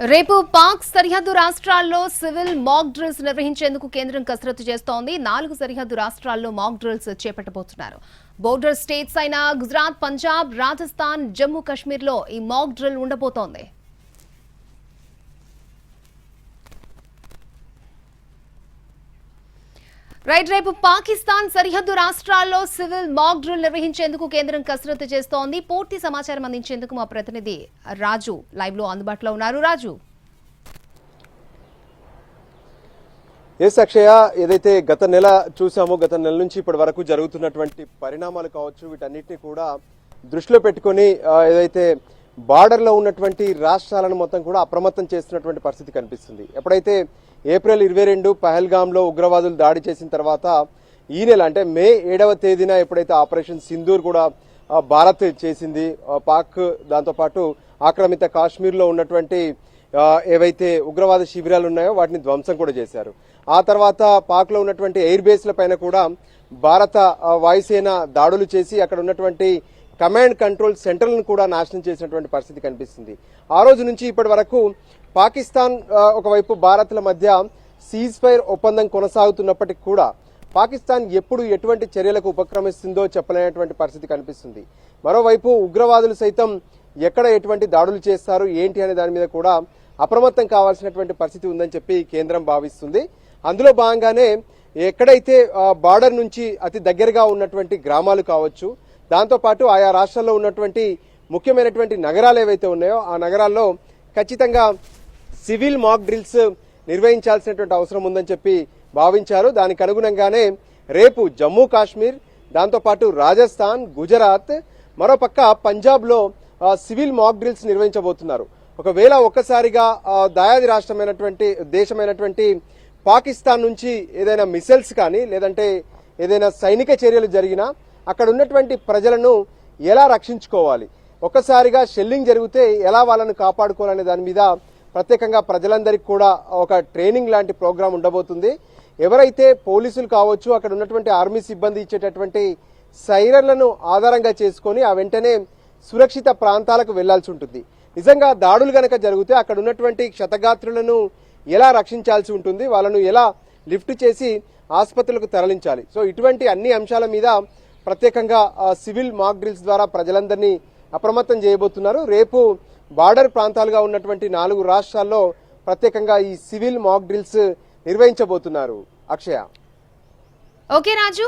రేపు పాక్ సరిహద్దు రాష్ట్రాల్లో సివిల్ మాక్ డ్రిల్స్ నిర్వహించేందుకు కేంద్రం కసరత్తు చేస్తోంది. నాలుగు సరిహద్దు రాష్ట్రాల్లో మాక్ డ్రిల్స్ చేపట్టబోతున్నారు. బోర్డర్ స్టేట్స్ అయిన గుజరాత్ పంజాబ్ రాజస్థాన్ జమ్మూ కాశ్మీర్లో ఈ మాక్ డ్రిల్ ఉండబోతోంది. రైట్ రేపు పాకిస్తాన్ సరిహద్దు రాష్ట్రాల్లో సివిల్ మాక్ డ్రిల్ నిర్వహించేందుకు కేంద్రం కసరత్తు చేస్తోంది. పూర్తి సమాచారం అందించేందుకు మా ప్రతినిధి రాజు లైవ్లో అందుబాటులో ఉన్నారు. రాజు. ఎస్ అక్షయ ఏదైతే గత నెల చూసామో గత నెల నుంచి ఇప్పటి వరకు జరుగుతున్నటువంటి పరిణామాలు కావచ్చు వీటన్నిటిని కూడా దృష్టిలో పెట్టుకొని ఏదైతే బార్డర్లో ఉన్నటువంటి రాష్ట్రాలను మొత్తం కూడా అప్రమత్తం చేస్తున్నటువంటి పరిస్థితి కనిపిస్తుంది. ఎప్పుడైతే ఏప్రిల్ ఇరవై రెండు పహల్గామ్లో ఉగ్రవాదులు దాడి చేసిన తర్వాత ఈ నెల అంటే మే ఏడవ తేదీన ఎప్పుడైతే ఆపరేషన్ సింధూర్ కూడా భారత్ చేసింది పాక్ దాంతోపాటు ఆక్రమిత కాశ్మీర్లో ఉన్నటువంటి ఏవైతే ఉగ్రవాద శిబిరాలు ఉన్నాయో వాటిని ధ్వంసం కూడా చేశారు. ఆ తర్వాత పాక్లో ఉన్నటువంటి ఎయిర్ బేస్ల పైన కూడా భారత వాయుసేన దాడులు చేసి అక్కడ ఉన్నటువంటి కమాండ్ కంట్రోల్ సెంటర్లను కూడా నాశనం చేసినటువంటి పరిస్థితి కనిపిస్తుంది. ఆ రోజు నుంచి ఇప్పటి వరకు పాకిస్తాన్ ఒకవైపు భారత్ల మధ్య సీజ్ ఫైర్ ఒప్పందం కొనసాగుతున్నప్పటికీ కూడా పాకిస్తాన్ ఎప్పుడు ఎటువంటి చర్యలకు ఉపక్రమిస్తుందో చెప్పలేనటువంటి పరిస్థితి కనిపిస్తుంది. మరోవైపు ఉగ్రవాదులు సైతం ఎక్కడ ఎటువంటి దాడులు చేస్తారు ఏంటి అనే దాని మీద కూడా అప్రమత్తం కావాల్సినటువంటి పరిస్థితి ఉందని చెప్పి కేంద్రం భావిస్తుంది. అందులో భాగంగానే ఎక్కడైతే బార్డర్ నుంచి అతి దగ్గరగా ఉన్నటువంటి గ్రామాలు కావచ్చు దాంతోపాటు ఆయా రాష్ట్రాల్లో ఉన్నటువంటి ముఖ్యమైనటువంటి నగరాలు ఏవైతే ఉన్నాయో ఆ నగరాల్లో ఖచ్చితంగా సివిల్ మాక్ డ్రిల్స్ నిర్వహించాల్సినటువంటి అవసరం ఉందని చెప్పి భావించారు. దానికి అనుగుణంగానే రేపు జమ్మూ కాశ్మీర్ దాంతోపాటు రాజస్థాన్ గుజరాత్ మరోపక్క పంజాబ్లో సివిల్ మాక్ డ్రిల్స్ నిర్వహించబోతున్నారు. ఒకవేళ ఒక్కసారిగా దయాది దాయాది రాష్ట్రమైనటువంటి దేశమైనటువంటి పాకిస్తాన్ నుంచి ఏదైనా మిసైల్స్ కానీ లేదంటే ఏదైనా సైనిక చర్యలు జరిగినా అక్కడ ఉన్నటువంటి ప్రజలను ఎలా రక్షించుకోవాలి? ఒక్కసారిగా షెల్లింగ్ జరిగితే ఎలా వాళ్ళను కాపాడుకోవాలనే దాని మీద ప్రత్యేకంగా ప్రజలందరికీ కూడా ఒక ట్రైనింగ్ లాంటి ప్రోగ్రాం ఉండబోతుంది. ఎవరైతే పోలీసులు కావచ్చు అక్కడ ఉన్నటువంటి ఆర్మీ సిబ్బంది ఇచ్చేటటువంటి సైరన్లను ఆధారంగా చేసుకొని ఆ వెంటనే సురక్షిత ప్రాంతాలకు వెళ్ళాల్సి ఉంటుంది. నిజంగా దాడులు గనక జరిగితే అక్కడ ఉన్నటువంటి క్షతగాత్రులను ఎలా రక్షించాల్సి ఉంటుంది? వాళ్ళను ఎలా లిఫ్ట్ చేసి ఆసుపత్రులకు తరలించాలి? సో ఇటువంటి అన్ని అంశాల మీద ప్రత్యేకంగా ఆ, సివిల్ మాక్ డ్రిల్స్ ద్వారా ప్రజలందరినీ అప్రమత్తం చేయబోతున్నారు. రేపు బార్డర్ ప్రాంతాలుగా ఉన్నటువంటి నాలుగు రాష్ట్రాల్లో ప్రత్యేకంగా ఈ సివిల్ మాక్ డ్రిల్స్ నిర్వహించబోతున్నారు. అక్షయ. ఓకే రాజు.